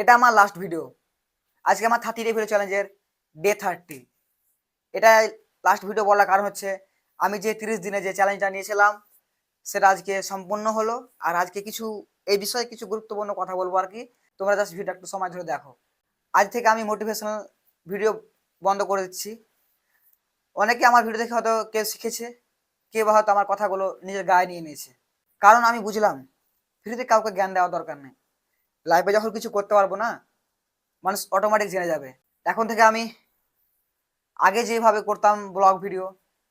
এটা আমার last video আজকে আমার থার্টি ডে ভিডিও চ্যালেঞ্জের ডে থার্টি এটা লাস্ট ভিডিও বলার কারণ হচ্ছে, আমি যে তিরিশ দিনে যে চ্যালেঞ্জটা নিয়েছিলাম, সেটা আজকে সম্পূর্ণ হলো। আর আজকে কিছু, এই বিষয়ে কিছু গুরুত্বপূর্ণ কথা বলব আর কি। তোমরা জাস্ট ভিডিও একটু সময় ধরে দেখো। আজ থেকে আমি মোটিভেশনাল ভিডিও বন্ধ করে দিচ্ছি। অনেকে আমার ভিডিও দেখে হয়তো কেউ শিখেছে, কেউ হয়তো আমার কথাগুলো নিজের গায়ে নিয়ে নিয়েছে। কারণ আমি বুঝলাম ফ্রিতে কাউকে জ্ঞান দেওয়ার দরকার নেই। লাইফে যখন কিছু করতে পারব না, মানুষ অটোমেটিক জেনে যাবে। এখন থেকে আমি আগে যেভাবে করতাম ব্লগ ভিডিও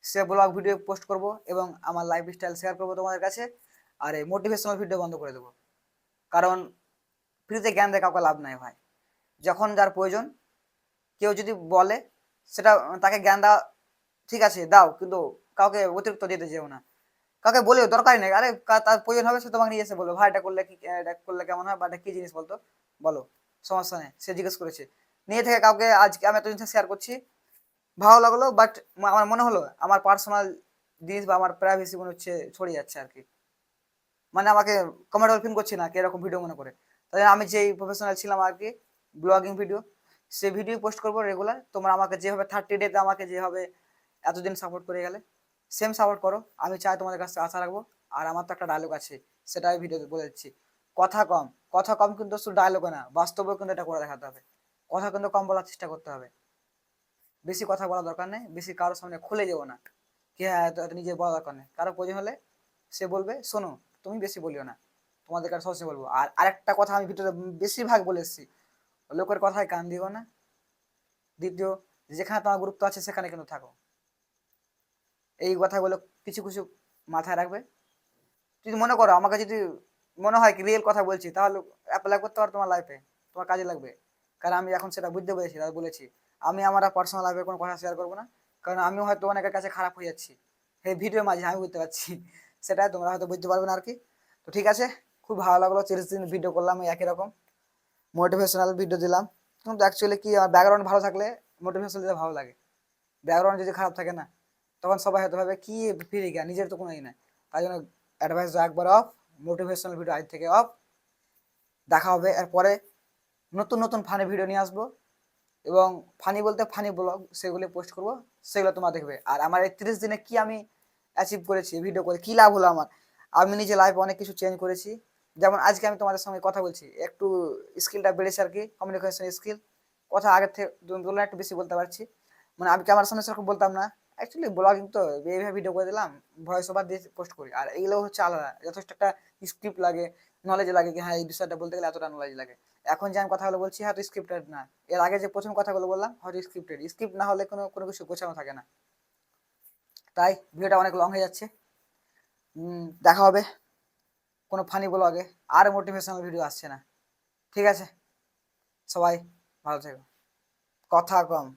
সে ব্লগ ভিডিও পোস্ট করব এবং আমার লাইফ স্টাইল শেয়ার করব তোমাদের কাছে আর এই মোটিভেশনাল ভিডিও বন্ধ করে দেবো। কারণ ফ্রিতে জ্ঞান দেয় কাউকে লাভ নাই ভাই। যখন যার প্রয়োজন, কেউ যদি বলে, সেটা তাকে জ্ঞান দেওয়া ঠিক আছে, দাও, কিন্তু কাউকে অতিরিক্ত দিতে যেও না। কাউকে বলেও দরকারই নেই। আরে তার প্রয়োজন হবে, সে তোমাকে নিয়ে এসে বলবে, ভাই, এটা করলে কি এটা করলে কেমন হয়? বা এটা কি জিনিস বলতো? বলো, সমস্যা নেই, সে জিজ্ঞেস করেছে। নিয়ে থেকে কাউকে আজকে আমি এত শেয়ার করছি। ভালো লাগল বাট আমার মনে হলো, আমার পার্সোনাল জিনিস বা আমার প্রাইভেসি মনে হচ্ছে ছড়িয়ে যাচ্ছে আর কি মানে আমাকে কমফর্টেবল ফিল করছি না, কি এরকম ভিডিও মনে করে। তাই আমি যেই প্রফেশনাল ছিলাম আর কি ব্লগিং ভিডিও সেই ভিডিও পোস্ট করব রেগুলার তোমরা আমাকে যেভাবে থার্টি ডেতে আমাকে যেভাবে এতদিন সাপোর্ট করে গেলে। সেম সাপোর্ট করো। আমি চাই তোমাদের কাছে আশা রাখব। আর আমার তো একটা ডায়লগ আছে, সেটা আমি ভিডিওতে বলে দিচ্ছি। কথা কম কথা কম কিন্তু শুধু ডায়লগও না, বাস্তবেও কিন্তু এটা করে দেখাতে হবে। কথা কিন্তু কম বলার চেষ্টা করতে হবে। বেশি কথা বলার দরকার নেই, বেশি কারোর সামনে খুলে যাব না। কি হ্যাঁ নিজে বলা দরকার নেই। কারও প্রয়োজন হলে সে বলবে, শোনো, তুমি বেশি বলিও না। তোমাদের কাছে সবসময় বলব। আর আরেকটা কথা আমি ভিডিওতে বেশিরভাগ বলে এসেছি, লোকের কথায় কান দিও না। দ্বিতীয়, যেখানে তোমার গুরুত্ব আছে, সেখানে কিন্তু থাকো। এই কথাগুলো কিছু কিছু মাথায় রাখবে। যদি মনে করো আমাকে যদি মনে হয় কি রিয়েল কথা বলছি, তাহলে অ্যাপ্লাই করতে পারো তোমার লাইফে তোমার কাজে লাগবে। কারণ আমি এখন সেটা বুঝতে পেরেছি তাই বলেছি, আমি আমার পার্সোনাল লাইফে কোনো কথা শেয়ার করব না। কারণ আমিও হয়তো অনেকের কাছে খারাপ হয়ে যাচ্ছি। এই ভিডিওর মাঝে আমি বুঝতে পারছি, সেটাই তোমরা হয়তো বুঝতে পারবে না আর কি। তো ঠিক আছে, খুব ভালো লাগল তিরিশ দিন ভিডিও করলাম একই রকম। মোটিভেশনাল ভিডিও দিলাম। কিন্তু অ্যাকচুয়ালি কি, আমার ব্যাকগ্রাউন্ড ভালো থাকলে মোটিভেশনাল দিতে ভালো লাগে। ব্যাকগ্রাউন্ড যদি খারাপ থাকে না তখন সবাই হয়তো ভাবে, কি ফিরে গিয়া নিজের তো কোনো ই নাই। তাই জন্য অ্যাডভাইস একবার অফ মোটিভেশনাল ভিডিও আজ থেকে অফ দেখা হবে। এরপরে নতুন নতুন ফানি ভিডিও নিয়ে আসব এবং ফানি বলতে ফানি ব্লগ সেগুলি পোস্ট করব, সেগুলো তোমরা দেখবে। আর আমার এই তিরিশ দিনে কি আমি অ্যাচিভ করেছি ভিডিও করে কি লাভ হলো আমার? আমি নিজে লাইফে অনেক কিছু চেঞ্জ করেছি। যেমন আজকে আমি তোমাদের সঙ্গে কথা বলছি, একটু স্কিলটা বেড়েছে আর কি কমিউনিকেশন স্কিল কথা আগের থেকে একটু বেশি বলতে পারছি। মানে আমি ক্যামেরার সামনে সেরকম বলতাম না? অ্যাকচুয়ালি ব্লগিং তো এইভাবে ভিডিও করে দিলাম ভয়েস ওভার দিয়ে পোস্ট করি। আর এইগুলো হচ্ছে আলাদা, যথেষ্ট একটা স্ক্রিপ্ট লাগে নলেজ লাগে কি হ্যাঁ এই বিষয়টা বলতে গেলে এতটা নলেজ লাগে। এখন যে আমি কথাগুলো বলছি, হয়তো স্ক্রিপ্টেড না। এর আগে যে প্রথম কথাগুলো বললাম, হয়তো স্ক্রিপ্টেড স্ক্রিপ্ট না হলে কোনো কোনো কিছু গোছানো থাকে না। তাই ভিডিওটা অনেক লং হয়ে যাচ্ছে। দেখা হবে কোনো ফানি ব্লগে আর মোটিভেশনাল ভিডিও আসছে না। ঠিক আছে? সবাই ভালো থেকো। কথা কম।